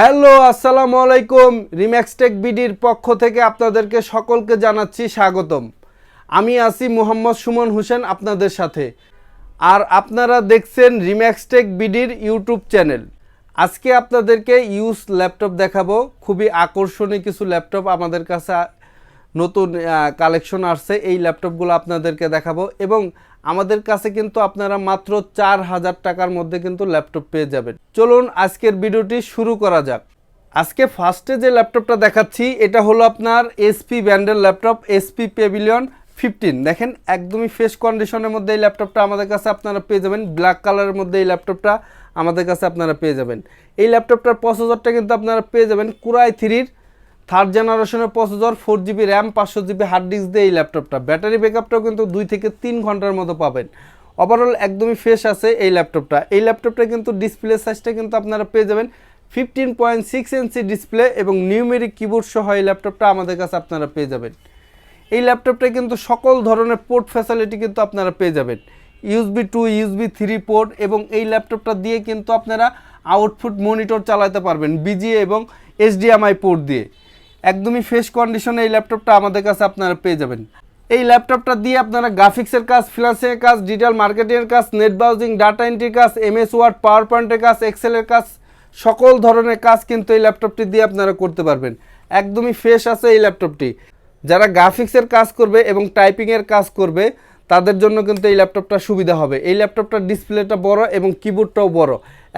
Hello, আসসালামু আলাইকুম। Remax tech বিডির পক্ষ থেকে আপনাদেরকে সকলকে জানাচ্ছি স্বাগতম। আমি আছি মোহাম্মদ সুমন হোসেন আপনাদের সাথে। আর আপনারা দেখছেন রিম্যাক্স টেক বিডির ইউটিউব চ্যানেল। আজকে আপনাদেরকে ইউজ ল্যাপটপ দেখাবো। খুবই আকর্ষণীয় কিছু ল্যাপটপ আমাদের কাছে নতুন কালেকশন আসছে। এই ল্যাপটপগুলো আপনাদেরকে দেখাবো এবং আমাদের কাছে কিন্তু আপনারা মাত্র চার হাজার টাকার মধ্যে কিন্তু ল্যাপটপ পেয়ে যাবেন। চলুন আজকের ভিডিওটি শুরু করা যাক। আজকে ফার্স্টে যে ল্যাপটপটা দেখাচ্ছি, এটা হলো আপনার এসপি ব্র্যান্ডের ল্যাপটপ এসপি পেভিলিয়ন ফিফটিন দেখেন, একদমই ফ্রেশ কন্ডিশনের মধ্যে এই ল্যাপটপটা আমাদের কাছে আপনারা পেয়ে যাবেন। ব্ল্যাক কালারের মধ্যে এই ল্যাপটপটা আমাদের কাছে আপনারা পেয়ে যাবেন। এই ল্যাপটপটার প্রসেসরটা কিন্তু আপনারা পেয়ে যাবেন কুরাই থ্রির থার্ড জেনারেশনের প্রসেসর ফোর জিবি র্যাম পাঁচশো জিবি হার্ড ডিস্ক দিয়ে এই ল্যাপটপটা ব্যাটারি ব্যাকআপটাও কিন্তু দুই থেকে তিন ঘণ্টার মতো পাবেন। ওভারঅল একদমই ফ্রেশ আছে এই ল্যাপটপটা এই ল্যাপটপটা কিন্তু ডিসপ্লে সাইজটা কিন্তু আপনারা পেয়ে যাবেন fifteen point six inch display এবং নিউমেরিক কিবোর্ড সহ এই ল্যাপটপটা আমাদের কাছে আপনারা পেয়ে যাবেন। এই ল্যাপটপটা কিন্তু সকল ধরনের পোর্ট ফ্যাসিলিটি কিন্তু আপনারা পেয়ে যাবেন। USB two USB three port এবং এই ল্যাপটপটা দিয়ে কিন্তু আপনারা আউটপুট মনিটর চালাতে পারবেন বিজিএ এবং এইচডিএমআই পোর্ট দিয়ে। একদমই ফ্রেশ কন্ডিশনে এই ল্যাপটপটা আমাদের কাছে আপনারা পেয়ে যাবেন। এই ল্যাপটপটা দিয়ে আপনারা গ্রাফিক্সের কাজ ফ্রিলান্সিংয়ের কাজ ডিজিটাল মার্কেটিংয়ের কাজ নেট ব্রাউজিং ডাটা এন্ট্রির কাজ এমএস ওয়ার্ড পাওয়ার পয়েন্টের কাজ এক্সেলের কাজ, সকল ধরনের কাজ কিন্তু এই ল্যাপটপটি দিয়ে আপনারা করতে পারবেন। একদমই ফ্রেশ আছে এই ল্যাপটপটি যারা গ্রাফিক্সের কাজ করবে এবং টাইপিংয়ের কাজ করবে তাদের জন্য কিন্তু এই ল্যাপটপটা সুবিধা হবে। এই ল্যাপটপটার ডিসপ্লেটা বড় এবং কিবোর্ডটাও বড়।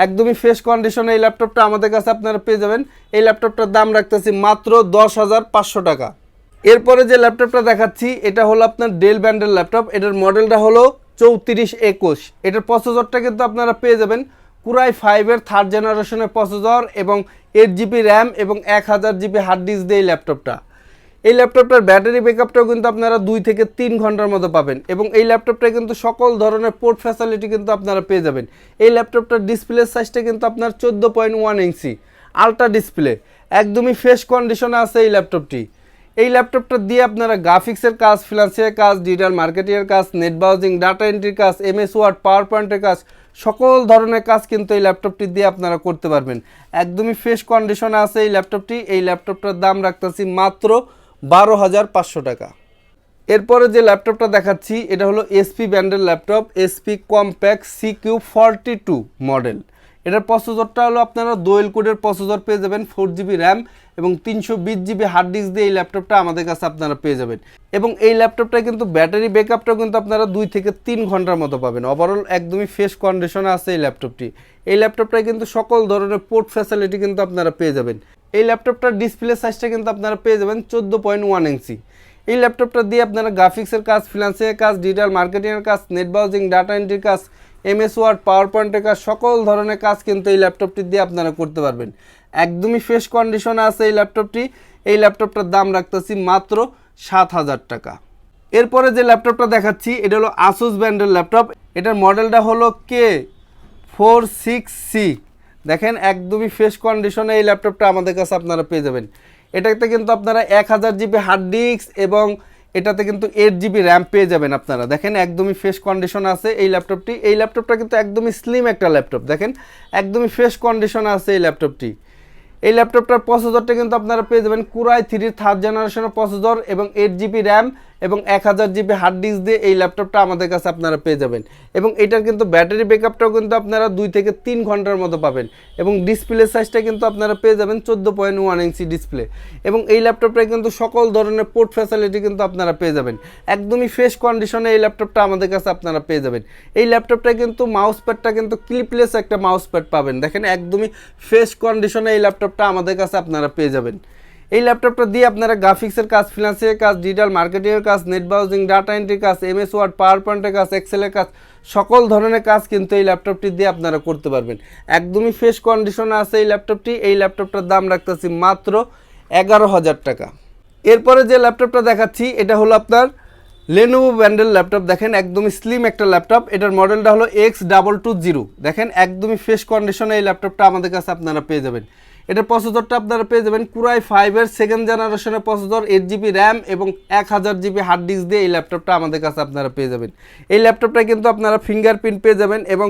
একদমই ফ্রেশ কন্ডিশনে এই ল্যাপটপটা আমাদের কাছে আপনারা পেয়ে যাবেন। এই ল্যাপটপটার দাম রাখতেছি মাত্র দশ হাজার পাঁচশো টাকা। এরপরে যে ল্যাপটপটা দেখাচ্ছি, এটা হলো আপনার ডেল ব্র্যান্ডের ল্যাপটপ। এটার মডেলটা হলো চৌত্রিশ একুশ। এটার প্রসেসরটা কিন্তু আপনারা পেয়ে যাবেন কুরাই ফাইভের থার্ড জেনারেশনের প্রসেসর এবং এইট জিবি র্যাম এবং এক হাজার জিবি হার্ড ডিস্ক দিয়ে এই ল্যাপটপটা। এই ল্যাপটপটার ব্যাটারি ব্যাকআপটাও কিন্তু আপনারা দুই থেকে তিন ঘণ্টার মতো পাবেন এবং এই ল্যাপটপটায় কিন্তু সকল ধরনের পোর্ট ফ্যাসিলিটি কিন্তু আপনারা পেয়ে যাবেন। এই ল্যাপটপটার ডিসপ্লে সাইজটা কিন্তু আপনার চোদ্দ point one inch, ultra display, একদমই ফ্রেশ কন্ডিশনে আছে এই ল্যাপটপটি। এই ল্যাপটপটা দিয়ে আপনারা গ্রাফিক্সের কাজ, ফিনান্সিয়াল কাজ, ডিজিটাল মার্কেটিংয়ের কাজ, নেট ব্রাউজিং, ডাটা এন্ট্রির কাজ, এমএস ওয়ার্ড পাওয়ার পয়েন্টের কাজ, সকল ধরনের কাজ কিন্তু এই ল্যাপটপটি দিয়ে আপনারা করতে পারবেন। একদমই ফ্রেশ কন্ডিশনে আছে এই ল্যাপটপটি। এই ল্যাপটপটার দাম রাখতেছি মাত্র বারো হাজার পাঁচশো টাকা। এরপরে যে ল্যাপটপটা দেখাচ্ছি, এটা হলো এসপি ব্র্যান্ডের laptop SP Compaq C Q forty two model এটার প্রসেসরটা হলো আপনারা দোয়েল কোডের প্রসেসর পেয়ে যাবেন ফোর জিবি র্যাম এবং তিনশো বিশ জিবি হার্ড ডিস্ক দিয়ে এই ল্যাপটপটা আমাদের কাছে আপনারা পেয়ে যাবেন। এবং এই ল্যাপটপটা কিন্তু ব্যাটারি ব্যাকআপটাও কিন্তু আপনারা দুই থেকে তিন ঘণ্টার মতো পাবেন। ওভারঅল একদমই ফ্রেশ কন্ডিশনে আছে এই ল্যাপটপটি। এই ল্যাপটপটায় কিন্তু সকল ধরনের পোর্ট ফ্যাসিলিটি কিন্তু আপনারা পেয়ে যাবেন। এই ল্যাপটপটার ডিসপ্লে সাইজটা কিন্তু আপনারা পেয়ে যাবেন চোদ্দ পয়েন্ট ওয়ান ইঞ্চি এই ল্যাপটপটা দিয়ে আপনারা গ্রাফিক্সের কাজ ফিনান্সিয়াল কাজ ডিজিটাল মার্কেটিংয়ের কাজ নেট ব্রাউজিং ডাটা এন্ট্রির কাজ এমএস ওয়ার্ড পাওয়ার পয়েন্টের কাজ, সকল ধরনের কাজ কিন্তু এই ল্যাপটপটি দিয়ে আপনারা করতে পারবেন। একদমই ফ্রেশ কন্ডিশনে আছে এই ল্যাপটপটি এই ল্যাপটপটার দাম রাখতেছি মাত্র সাত হাজার টাকা। এরপরে যে ল্যাপটপটা দেখাচ্ছি, এটা হলো আসুস ব্র্যান্ডের ল্যাপটপ এটার মডেলটা হলো কে ফোর সিক্স সি দেখেন একদমই ফ্রেশ কন্ডিশনে এই ল্যাপটপটা আমাদের কাছে আপনারা পেয়ে যাবেন। এটাতে কিন্তু আপনারা এক হাজার জিবি হার্ড ডিস্ক এবং এটাতে কিন্তু এইট জিবি র্যাম পেয়ে যাবেন আপনারা। দেখেন একদমই ফ্রেশ কন্ডিশন আছে এই ল্যাপটপটি এই ল্যাপটপটা কিন্তু একদমই স্লিম একটা ল্যাপটপ দেখেন একদমই ফ্রেশ কন্ডিশনে আছে এই ল্যাপটপটি এই ল্যাপটপটার প্রসেসরটা কিন্তু আপনারা পেয়ে যাবেন কুরাই থ্রি থার্ড জেনারেশনের প্রসেসর এবং এইট জিবি র্যাম এবং এক হাজার জিবি হার্ড ডিস্ক দিয়ে এই ল্যাপটপটা আমাদের কাছে আপনারা পেয়ে যাবেন। এবং এটার কিন্তু ব্যাটারি ব্যাকআপটাও কিন্তু আপনারা দুই থেকে তিন ঘণ্টার মতো পাবেন। এবং ডিসপ্লে সাইজটা কিন্তু আপনারা পেয়ে যাবেন চোদ্দ পয়েন্ট ওয়ান ইঞ্চি ডিসপ্লে এবং এই ল্যাপটপটায় কিন্তু সকল ধরনের পোর্ট ফ্যাসিলিটি কিন্তু আপনারা পেয়ে যাবেন। একদমই ফ্রেশ কন্ডিশনে এই ল্যাপটপটা আমাদের কাছে আপনারা পেয়ে যাবেন। এই ল্যাপটপটায় কিন্তু মাউস প্যাডটা কিন্তু ক্লিপলেস একটা মাউস প্যাড পাবেন। দেখেন, একদমই ফ্রেশ কন্ডিশনে এই ল্যাপটপটা আমাদের কাছে আপনারা পেয়ে যাবেন। এই ল্যাপটপটা দিয়ে আপনারা গ্রাফিক্সের কাজ ফিনান্সিয়াল কাজ ডিজিটাল মার্কেটিংয়ের কাজ নেট ব্রাউজিং ডাটা এন্ট্রির কাজ এমএস ওয়ার্ড পাওয়ার পয়েন্টের কাজ এক্সেলের কাজ, সকল ধরনের কাজ কিন্তু এই ল্যাপটপটি দিয়ে আপনারা করতে পারবেন। একদমই ফ্রেশ কন্ডিশনে আছে এই ল্যাপটপটি এই ল্যাপটপটার দাম রাখতেছি মাত্র এগারো হাজার টাকা। এরপরে যে ল্যাপটপটা দেখাচ্ছি, এটা হলো আপনার লেনোভো ব্র্যান্ডের ল্যাপটপ দেখেন, একদমই স্লিম একটা ল্যাপটপ এটার মডেলটা হলো এক্স ডাবল টু জিরো দেখেন, একদমই ফ্রেশ কন্ডিশনে এই ল্যাপটপটা আমাদের কাছে আপনারা পেয়ে যাবেন। এটার প্রসেসরটা আপনারা পেয়ে যাবেন কুরাই ফাইভের সেকেন্ড জেনারেশনের প্রসেসর এইট জিবি র্যাম এবং এক হাজার জিবি হার্ড ডিস্ক দিয়ে এই ল্যাপটপটা আমাদের কাছে আপনারা পেয়ে যাবেন। এই ল্যাপটপটা কিন্তু আপনারা ফিঙ্গারপ্রিন্ট পেয়ে যাবেন এবং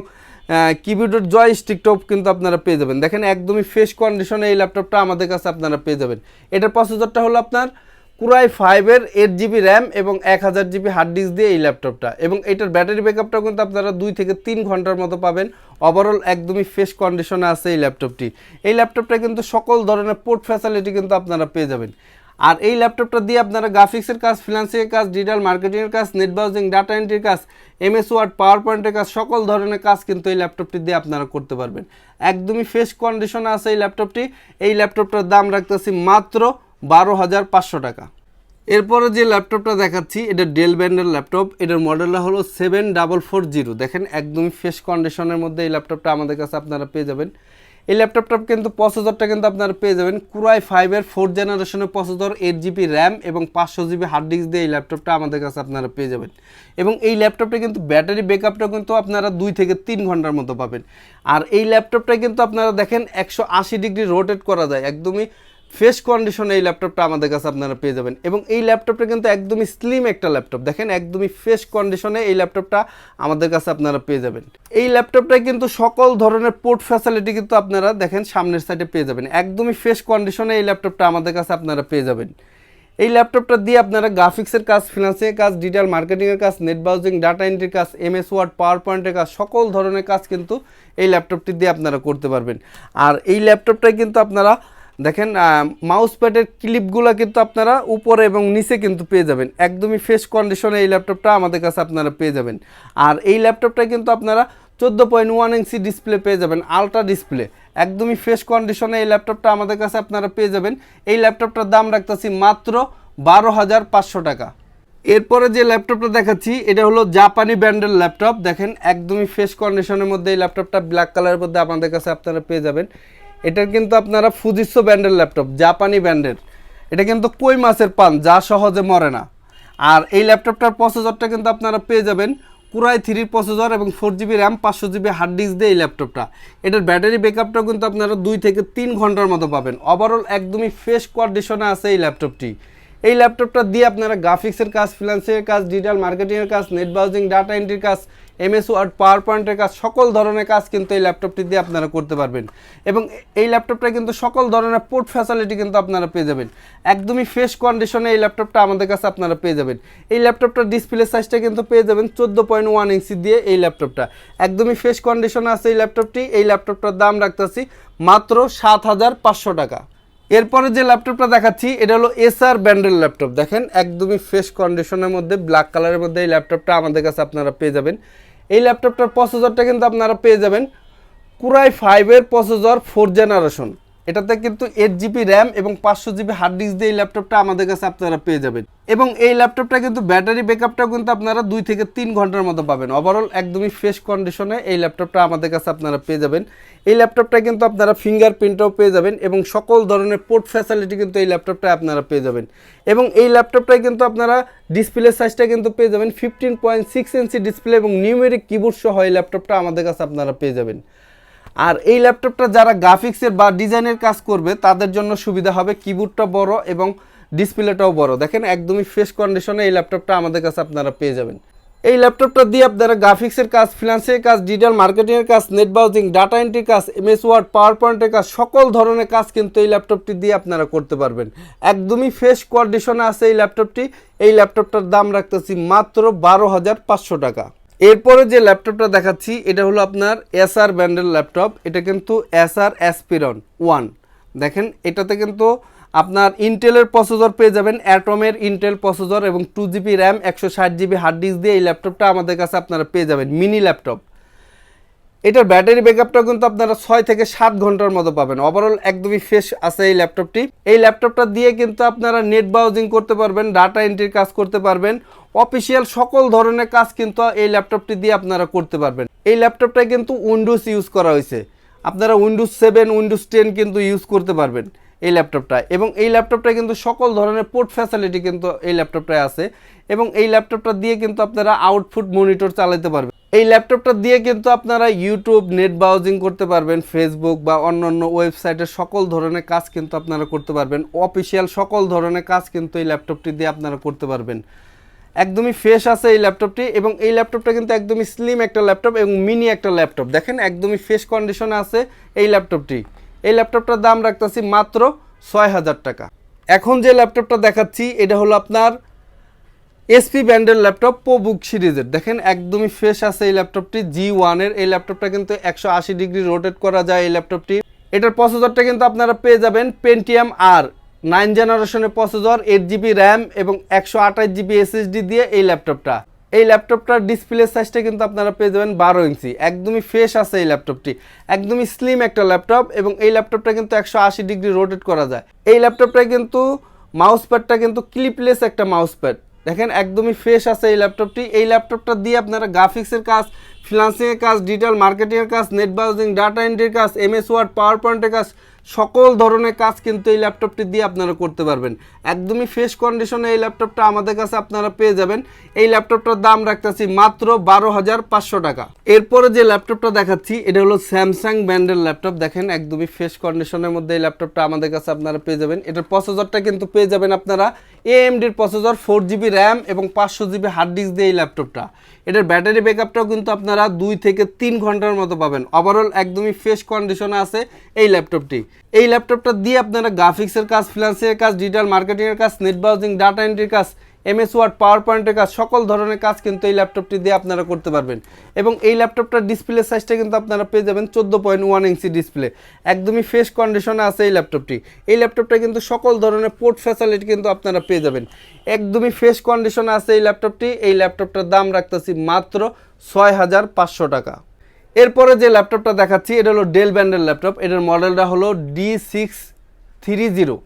কিবোর্ডের জয় স্টিকটপ কিন্তু আপনারা পেয়ে যাবেন। দেখেন একদমই ফ্রেশ কন্ডিশনে এই ল্যাপটপটা আমাদের কাছে আপনারা পেয়ে যাবেন। এটার প্রসেসরটা হলো আপনার কুরাই ফাইভের এইট জিবি র্যাম এবং এক হাজার জিবি হার্ড ডিস্ক দিয়ে এই ল্যাপটপটা এবং এটার ব্যাটারি ব্যাকআপটাও কিন্তু আপনারা দুই থেকে তিন ঘণ্টার মতো পাবেন। ওভারঅল একদমই ফ্রেশ কন্ডিশনে আছে এই ল্যাপটপটি এই ল্যাপটপটা কিন্তু সকল ধরনের পোর্ট ফ্যাসিলিটি কিন্তু আপনারা পেয়ে যাবেন। আর এই ল্যাপটপটা দিয়ে আপনারা গ্রাফিক্সের কাজ ফিনান্সিয়াল কাজ ডিজিটাল মার্কেটিংয়ের কাজ নেট ব্রাউজিং ডাটা এন্ট্রির কাজ এমএস ওয়ার্ড পাওয়ার পয়েন্টের কাজ, সকল ধরনের কাজ কিন্তু এই ল্যাপটপটি দিয়ে আপনারা করতে পারবেন। একদমই ফ্রেশ কন্ডিশনে আছে এই ল্যাপটপটি এই ল্যাপটপটার দাম রাখতেছি মাত্র বারো হাজার পাঁচশো টাকা। এরপরে যে ল্যাপটপটা দেখাচ্ছি, এটা ডেল ব্যান্ডের ল্যাপটপ। এটার মডেলটা হলো সেভেন ডাবল ফোর জিরো দেখেন একদমই ফ্রেশ কন্ডিশনের মধ্যে এই ল্যাপটপটা আমাদের কাছে আপনারা পেয়ে যাবেন। এই ল্যাপটপটা কিন্তু প্রসেসরটা কিন্তু আপনারা পেয়ে যাবেন। কুরাই ফাইভের ফোর্থ জেনারেশনের প্রসেসর এইট জিবি র্যাম এবং পাঁচশো জিবি হার্ড ডিস্ক দিয়ে এই ল্যাপটপটা আমাদের কাছে আপনারা পেয়ে যাবেন। এবং এই ল্যাপটপটা কিন্তু ব্যাটারি ব্যাকআপটা কিন্তু আপনারা দুই থেকে তিন ঘণ্টার মতো পাবেন। আর এই ল্যাপটপটা কিন্তু আপনারা দেখেন, একশো আশি ডিগ্রি রোটেট করা যায়। একদমই ফ্রেশ কন্ডিশনে এই ল্যাপটপটা আমাদের কাছে আপনারা পেয়ে যাবেন। এবং এই ল্যাপটপটা কিন্তু একদমই স্লিম একটা ল্যাপটপ দেখেন, একদমই ফ্রেশ কন্ডিশনে এই ল্যাপটপটা আমাদের কাছে আপনারা পেয়ে যাবেন। এই ল্যাপটপটায় কিন্তু সকল ধরনের পোর্ট ফ্যাসিলিটি কিন্তু আপনারা দেখেন সামনের সাইডে পেয়ে যাবেন। একদমই ফ্রেশ কন্ডিশনে এই ল্যাপটপটা আমাদের কাছে আপনারা পেয়ে যাবেন। এই ল্যাপটপটা দিয়ে আপনারা গ্রাফিক্সের কাজ ফিনান্সিয়াল কাজ ডিজিটাল মার্কেটিংয়ের কাজ নেট ব্রাউজিং ডাটা এন্ট্রির কাজ এমএস ওয়ার্ড পাওয়ার পয়েন্টের কাজ, সকল ধরনের কাজ কিন্তু এই ল্যাপটপটি দিয়ে আপনারা করতে পারবেন। আর এই ল্যাপটপটায় কিন্তু আপনারা দেখেন মাউস প্যাডের ক্লিপগুলো কিন্তু আপনারা উপরে এবং নিচে কিন্তু পেয়ে যাবেন। একদমই ফ্রেশ কন্ডিশনে এই ল্যাপটপটা আমাদের কাছে আপনারা পেয়ে যাবেন। আর এই ল্যাপটপটা কিন্তু আপনারা চোদ্দ পয়েন্ট ওয়ান ইঞ্চি ডিসপ্লে পেয়ে যাবেন আলট্রা ডিসপ্লে একদমই ফ্রেশ কন্ডিশনে এই ল্যাপটপটা আমাদের কাছে আপনারা পেয়ে যাবেন। এই ল্যাপটপটার দাম রাখতেছি মাত্র বারো হাজার পাঁচশো টাকা। এরপরে যে ল্যাপটপটা দেখাচ্ছি, এটা হলো জাপানি ব্র্যান্ডের ল্যাপটপ দেখেন, একদমই ফ্রেশ কন্ডিশনের মধ্যে এই ল্যাপটপটা ব্ল্যাক কালারের মধ্যে আমাদের কাছে আপনারা পেয়ে যাবেন। এটার কিন্তু আপনারা ফুজিসো ব্র্যান্ডের ল্যাপটপ জাপানি ব্র্যান্ডের। এটা কিন্তু কই মাছের পান, যা সহজে মরে না। আর এই ল্যাপটপটার প্রসেসরটা কিন্তু আপনারা পেয়ে যাবেন কুরাই থ্রির প্রসেসর এবং ফোর জিবি র্যাম পাঁচশো জিবি হার্ড ডিস্ক দিয়ে এই ল্যাপটপটা। এটার ব্যাটারি ব্যাকআপটাও কিন্তু আপনারা দুই থেকে তিন ঘণ্টার মতো পাবেন। ওভারঅল একদমই ফ্রেশ কন্ডিশনে আছে এই ল্যাপটপটি। এই ল্যাপটপটা দিয়ে আপনারা গ্রাফিক্সের কাজ ফিনান্সিয়াল কাজ ডিজিটাল মার্কেটিংয়ের কাজ নেট ব্রাউজিং ডাটা এন্ট্রির কাজ এমএস ওয়ার্ড পাওয়ার পয়েন্টের কাজ, সকল ধরনের কাজ কিন্তু এই ল্যাপটপটি দিয়ে আপনারা করতে পারবেন। এবং এই ল্যাপটপটা কিন্তু সকল ধরনের পোর্ট ফ্যাসিলিটি কিন্তু আপনারা পেয়ে যাবেন। একদমই ফ্রেশ কন্ডিশনে এই ল্যাপটপটা আমাদের কাছে আপনারা পেয়ে যাবেন। এই ল্যাপটপটার ডিসপ্লে সাইজটা কিন্তু পেয়ে যাবেন চোদ্দ পয়েন্ট ওয়ান ইঞ্চি দিয়ে এই ল্যাপটপটা একদমই ফ্রেশ কন্ডিশনে আছে এই ল্যাপটপটি এই ল্যাপটপটার দাম রাখতেছি মাত্র সাত হাজার পাঁচশো টাকা। এরপরে যে ল্যাপটপটা দেখাচ্ছি, এটা হলো এসআর ব্র্যান্ডের ল্যাপটপ দেখেন, একদমই ফ্রেশ কন্ডিশনের মধ্যে ব্ল্যাক কালারের মধ্যে এই ল্যাপটপটা আমাদের কাছে আপনারা পেয়ে যাবেন। এই ল্যাপটপটার প্রসেসরটা কিন্তু আপনারা পেয়ে যাবেন কুরাই ফাইভের প্রসেসর ফোর জেনারেশন এটাতে কিন্তু এইট জিবি র্যাম এবং পাঁচশো জিবি হার্ড ডিস্ক দিয়ে এই ল্যাপটপটা আমাদের কাছে আপনারা পেয়ে যাবেন। এবং এই ল্যাপটপটা কিন্তু ব্যাটারি ব্যাকআপটাও কিন্তু আপনারা দুই থেকে তিন ঘণ্টার মতো পাবেন। ওভারঅল একদমই ফ্রেশ কন্ডিশনে এই ল্যাপটপটা আমাদের কাছে আপনারা পেয়ে যাবেন। এই ল্যাপটপটা কিন্তু আপনারা ফিঙ্গার ফিঙ্গারপ্রিন্টও পেয়ে যাবেন এবং সকল ধরনের পোর্ট ফ্যাসিলিটি কিন্তু এই ল্যাপটপটায় আপনারা পেয়ে যাবেন। এবং এই ল্যাপটপটায় কিন্তু আপনারা ডিসপ্লে সাইজটা কিন্তু পেয়ে যাবেন fifteen point six inch display এবং নিউমেরিক কিবোর্ড সহ এই ল্যাপটপটা আমাদের কাছে আপনারা পেয়ে যাবেন। আর এই ল্যাপটপটা যারা গ্রাফিক্সের বা ডিজাইনের কাজ করবে, তাদের জন্য সুবিধা হবে কিবোর্ডটা বড় এবং ডিসপ্লেটাও বড়। দেখেন, একদমই ফ্রেশ কন্ডিশনে এই ল্যাপটপটা আমাদের কাছে আপনারা পেয়ে যাবেন। এই ল্যাপটপটা দিয়ে আপনারা গ্রাফিক্সের কাজ ফিনান্সিয়াল কাজ ডিজিটাল মার্কেটিংয়ের কাজ নেট ব্রাউজিং ডাটা এন্ট্রির কাজ এমএস ওয়ার্ড পাওয়ার পয়েন্টের কাজ, সকল ধরনের কাজ কিন্তু এই ল্যাপটপটি দিয়ে আপনারা করতে পারবেন। একদমই ফ্রেশ কন্ডিশনে আছে এই ল্যাপটপটি এই ল্যাপটপটার দাম রাখতেছি মাত্র বারো হাজার পাঁচশো টাকা। এরপরে যে ল্যাপটপটা দেখাচ্ছি, এটা হলো আপনার এসআর ব্র্যান্ডের ল্যাপটপ। এটা কিন্তু এসআর অ্যাসপিরন ওয়ান দেখেন, এটাতে কিন্তু আপনার ইন্টেলের প্রসেসর পেয়ে যাবেন, অ্যাটমের ইন্টেল প্রসেসর এবং টু জিবি র্যাম একশো ষাট জিবি হার্ড ডিস্ক দিয়ে এই ল্যাপটপটা আমাদের কাছে আপনারা পেয়ে যাবেন, মিনি ল্যাপটপ। এটার ব্যাটারি ব্যাকআপটা কিন্তু আপনারা ছয় থেকে সাত ঘণ্টার মতো পাবেন। ওভারঅল একদমই ফ্রেশ আছে এই ল্যাপটপটি। এই ল্যাপটপটা দিয়ে কিন্তু আপনারা নেট ব্রাউজিং করতে পারবেন ডাটা এন্ট্রির কাজ করতে পারবেন অফিসিয়াল সকল ধরনের কাজ কিন্তু এই ল্যাপটপটি দিয়ে আপনারা করতে পারবেন। এই ল্যাপটপটায় কিন্তু উইন্ডোজ ইউজ করা হয়েছে। আপনারা উইন্ডোজ সেভেন উইন্ডোজ টেন কিন্তু ইউজ করতে পারবেন এই ল্যাপটপটা। এবং এই ল্যাপটপটা কিন্তু সকল ধরনের পোর্ট ফ্যাসিলিটি কিন্তু এই ল্যাপটপটায় আছে। এবং এই ল্যাপটপটা দিয়ে কিন্তু আপনারা আউটপুট মনিটর চালাতে পারবেন। এই ল্যাপটপটা দিয়ে কিন্তু আপনারা ইউটিউব, নেট ব্রাউজিং করতে পারবেন ফেসবুক বা অন্যান্য ওয়েবসাইটের সকল ধরনের কাজ কিন্তু আপনারা করতে পারবেন। অফিসিয়াল সকল ধরনের কাজ কিন্তু এই ল্যাপটপটি দিয়ে আপনারা করতে পারবেন। একদমই ফ্রেশ আছে এই ল্যাপটপটি এবং এই ল্যাপটপটা কিন্তু একদমই স্লিম একটা ল্যাপটপ এবং মিনি একটা ল্যাপটপ। দেখেন একদমই ফ্রেশ কন্ডিশনে আছে এই ল্যাপটপটি। এই ল্যাপটপটার দাম রাখতেছি মাত্র ছয় হাজার টাকা। এখন যে ল্যাপটপটা দেখাচ্ছি, এটা হলো আপনার এসপি ব্র্যান্ডের ল্যাপটপ পো বুক সিরিজের। দেখেন একদমই ফ্রেশ আছে এই ল্যাপটপটি জি ওয়ানের এই ল্যাপটপটা কিন্তু একশো আশি ডিগ্রি রোটেট করা যায় এই ল্যাপটপটি। এটার প্রসেসরটা কিন্তু আপনারা পেয়ে যাবেন পেন্টিএম আর নাইন জেনারেশনের প্রসেসর এইট জিবি র্যাম এবং একশো আঠাশ জিবি এসএসডি দিয়ে এই ল্যাপটপটা। এই ল্যাপটপটার ডিসপ্লে সাইজটা কিন্তু আপনারা পেয়ে যাবেন বারো ইঞ্চি। একদমই ফ্রেশ আছে এই ল্যাপটপটি। একদমই স্লিম একটা ল্যাপটপ এবং এই ল্যাপটপটা কিন্তু একশো আশি ডিগ্রি রোটেট করা যায়। এই ল্যাপটপটা কিন্তু মাউস প্যাডটা কিন্তু ক্লিপলেস একটা মাউস প্যাড দেখেন একদমই ফ্রেশ আছে এই ল্যাপটপটি এই ল্যাপটপটা দিয়ে আপনারা গ্রাফিক্সের কাজ ফ্রিলান্সিংয়ের কাজ ডিজিটাল মার্কেটিংয়ের কাজ নেট ব্রাউজিং ডাটা এন্ট্রির কাজ এমএস ওয়ার্ড পাওয়ার পয়েন্টের কাজ সকল ধরনের কাজ কিন্তু এই ল্যাপটপটি দিয়ে আপনারা করতে পারবেন। একদমই ফ্রেশ কন্ডিশনে এই ল্যাপটপটা আমাদের কাছে আপনারা পেয়ে যাবেন। এই ল্যাপটপটার দাম রাখতেছি মাত্র বারো হাজার পাঁচশো টাকা। এরপরে যে ল্যাপটপটা দেখাচ্ছি, এটা হলো স্যামসাং ব্র্যান্ডের ল্যাপটপ। দেখেন, একদমই ফ্রেশ কন্ডিশনের মধ্যে এই ল্যাপটপটা আমাদের কাছে আপনারা পেয়ে যাবেন। এটার প্রসেসরটা কিন্তু পেয়ে যাবেন আপনারা এএমডির প্রসেসর ফোর জিবি র্যাম এবং পাঁচশো জিবি হার্ড ডিস্ক দিয়ে এই ল্যাপটপটা। এটার ব্যাটারি ব্যাকআপটাও কিন্তু আপনারা দুই থেকে তিন ঘণ্টার মতো পাবেন। ওভারঅল একদমই ফ্রেশ কন্ডিশনে আছে এই ল্যাপটপটি। এই ল্যাপটপটা দিয়ে আপনারা গ্রাফিক্সের কাজ ফ্রিলান্সের কাজ ডিজিটাল মার্কেটিংয়ের কাজ নেট ব্রাউজিং ডাটা এন্ট্রির কাজ এমএস ওয়ার্ড পাওয়ার পয়েন্টের কাজ, সকল ধরনের কাজ কিন্তু এই ল্যাপটপটি দিয়ে আপনারা করতে পারবেন। এবং এই ল্যাপটপটার ডিসপ্লে সাইজটা কিন্তু আপনারা পেয়ে যাবেন চোদ্দ পয়েন্ট ওয়ান ইঞ্চি ডিসপ্লে একদমই ফ্রেশ কন্ডিশনে আছে এই ল্যাপটপটি এই ল্যাপটপটা কিন্তু সকল ধরনের পোর্ট ফ্যাসিলিটি কিন্তু আপনারা পেয়ে যাবেন। একদমই ফ্রেশ কন্ডিশনে আছে এই ল্যাপটপটি এই ল্যাপটপটার দাম রাখতেছি মাত্র ছয় হাজার পাঁচশো টাকা। এরপরে যে ল্যাপটপটা দেখাচ্ছি, এটা হলো ডেল ব্র্যান্ডের ল্যাপটপ এটার মডেলটা হলো ডি সিক্স থ্রি জিরো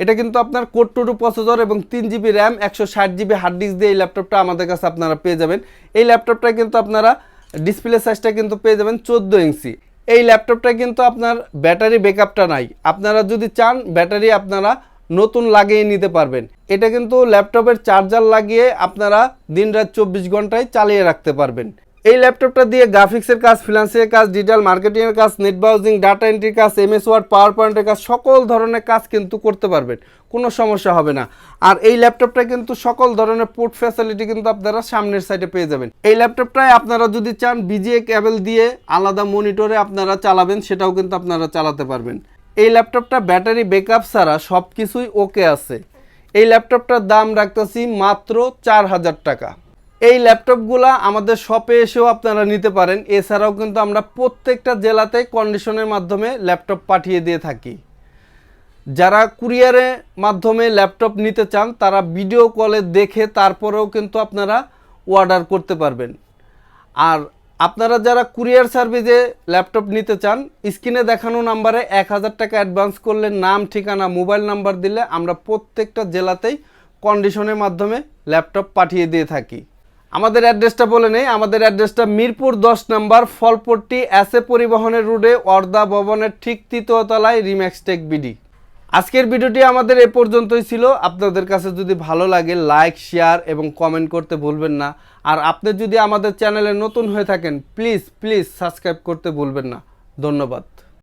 এটা কিন্তু আপনার কোড টু টু প্রসেসর এবং তিন জিবি র্যাম, একশো ষাট জিবি হার্ড ডিস্ক দিয়ে এই ল্যাপটপটা আমাদের কাছে আপনারা পেয়ে যাবেন। এই ল্যাপটপটা কিন্তু আপনারা ডিসপ্লে সাইজটা কিন্তু পেয়ে যাবেন চোদ্দ ইঞ্চি। এই ল্যাপটপটা কিন্তু আপনার ব্যাটারি ব্যাকআপটা নাই। আপনারা যদি চান, ব্যাটারি আপনারা নতুন লাগিয়ে নিতে পারবেন। এটা কিন্তু ল্যাপটপের চার্জার লাগিয়ে আপনারা দিন রাত চব্বিশ ঘন্টায় চালিয়ে রাখতে পারবেন। এই ল্যাপটপটা দিয়ে গ্রাফিক্সের কাজ ফিনান্সিয়াল কাজ ডিজিটাল মার্কেটিংয়ের কাজ নেট ব্রাউজিং ডাটা এন্ট্রির কাজ এমএস ওয়ার্ড পাওয়ার পয়েন্টের কাজ, সকল ধরনের কাজ কিন্তু করতে পারবেন। কোনো সমস্যা হবে না। আর এই ল্যাপটপটা কিন্তু সকল ধরনের পোর্ট ফ্যাসিলিটি কিন্তু আপনারা সামনের সাইডে পেয়ে যাবেন। এই ল্যাপটপটায় আপনারা যদি চান বিজিএ কেবল দিয়ে আলাদা মনিটরে আপনারা চালাবেন, সেটাও কিন্তু আপনারা চালাতে পারবেন। এই ল্যাপটপটা ব্যাটারি ব্যাকআপ ছাড়া সব কিছুই ওকে আছে। এই ল্যাপটপটার দাম রাখতেছি মাত্র চার হাজার টাকা। এই ল্যাপটপগুলা আমাদের শপে এসেও আপনারা নিতে পারেন। এছাড়াও কিন্তু আমরা প্রত্যেকটা জেলাতে কন্ডিশনের মাধ্যমে ল্যাপটপ পাঠিয়ে দিয়ে থাকি। যারা কুরিয়ারের মাধ্যমে ল্যাপটপ নিতে চান, তারা ভিডিও কলে দেখে তারপরেও কিন্তু আপনারা অর্ডার করতে পারবেন। আর আপনারা যারা কুরিয়ার সার্ভিসে ল্যাপটপ নিতে চান, স্ক্রিনে দেখানো নাম্বারে এক হাজার টাকা অ্যাডভান্স করলে নাম, ঠিকানা মোবাইল নাম্বার দিলে আমরা প্রত্যেকটা জেলাতেই কন্ডিশনের মাধ্যমে ল্যাপটপ পাঠিয়ে দিয়ে থাকি। আমাদের অ্যাড্রেসটা বলে নেই, আমাদের অ্যাড্রেসটা মিরপুর দশ নম্বর ফলপট্টি এসে পরিবহনের রোডে অর্দা ভবনের ঠিক তৃতীয় তলায় রিম্যাক্স টেক বিডি আজকের ভিডিওটি আমাদের এ পর্যন্তই ছিল। আপনাদের কাছে যদি ভালো লাগে লাইক শেয়ার এবং কমেন্ট করতে ভুলবেন না। আর আপনি যদি আমাদের চ্যানেলে নতুন হয়ে থাকেন প্লিজ প্লিজ সাবস্ক্রাইব করতে ভুলবেন না। ধন্যবাদ।